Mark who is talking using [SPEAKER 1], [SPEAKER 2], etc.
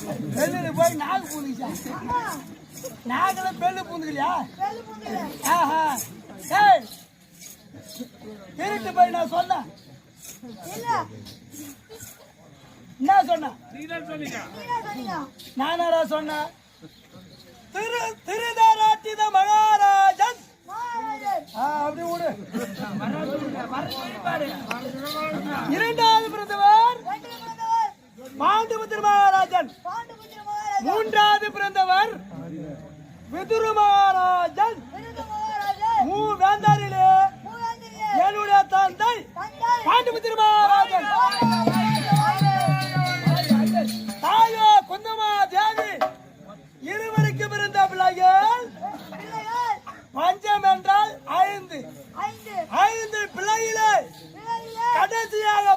[SPEAKER 1] ஐயா.
[SPEAKER 2] பெல்லுல போய் நாகு பூந்துச்சா. நாகல பெல்லு பூந்துக்கலையா. ஆஹா. ஏய் திருட்டு போய் நான் சொன்னேன்.
[SPEAKER 1] இல்ல,
[SPEAKER 2] என்ன
[SPEAKER 1] சொன்னீங்க.
[SPEAKER 2] நானாரா சொன்னேன்? திரு திருதாராட்டித மகாராஜன்.
[SPEAKER 1] மகாராஜன்,
[SPEAKER 2] ஆ, அப்படி விடு. மூன்றாவது பிறந்தவர்.
[SPEAKER 1] விதுருமகாராஜன். என்னுடைய
[SPEAKER 2] தந்தை பாண்டு
[SPEAKER 1] விதுருமகாராஜன் தாயோ
[SPEAKER 2] குந்தமா தேவி இருவருக்கு பிறந்த பிள்ளைகள். பஞ்சம் என்றால் ஐந்து. ஐந்து. பிள்ளைகளே. கடைசியாக